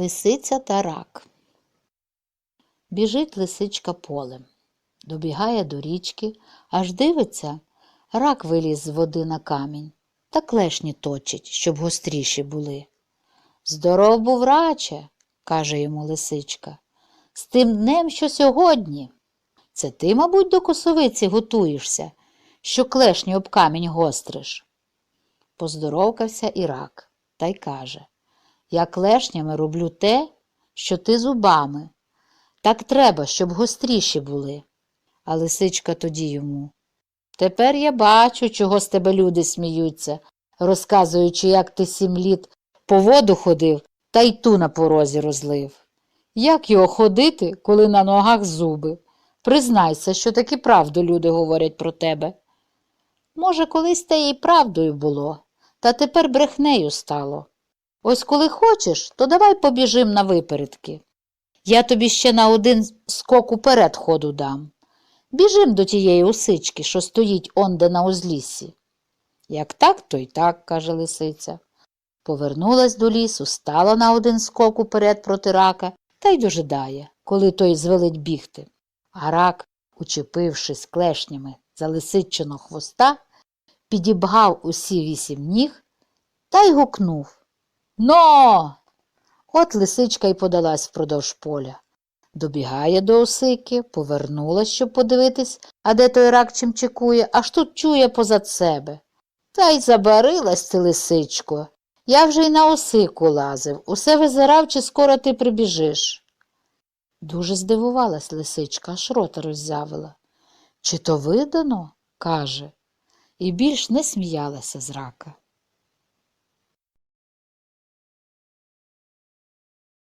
Лисиця та рак. Біжить лисичка полем. Добігає до річки, аж дивиться, рак виліз з води на камінь та клешні точить, щоб гостріші були. Здоров був раче, каже йому лисичка, з тим днем, що сьогодні. Це ти, мабуть, до косовиці готуєшся, що клешні об камінь гостриш. Поздоровкався і рак та й каже Я клешнями роблю те, що ти зубами. Так треба, щоб гостріші були. А лисичка тоді йому. Тепер я бачу, чого з тебе люди сміються, розказуючи, як ти сім літ по воду ходив та й ту на порозі розлив. Як його ходити, коли на ногах зуби? Признайся, що таки правду люди говорять про тебе. Може, колись те і правдою було, та тепер брехнею стало. Ось коли хочеш, то давай побіжим на випередки. Я тобі ще на один скок уперед ходу дам. Біжим до тієї усички, що стоїть онде на узліссі. Як так, то й так, каже лисиця. Повернулась до лісу, стала на один скок уперед проти рака та й дожидає, коли той звелить бігти. А рак, учепившись клешнями за лисичиного хвоста, підібгав усі вісім ніг та й гукнув Но! От лисичка й подалась впродовж поля. Добігає до осики, повернулась, щоб подивитись, а де той рак чим чекує, аж тут чує позад себе. Та й забарилась ти, лисичко. Я вже й на осику лазив, усе визирав, чи скоро ти прибіжиш. Дуже здивувалась лисичка, аж рота роззявила. Чи то видано? каже, і більш не сміялася з рака.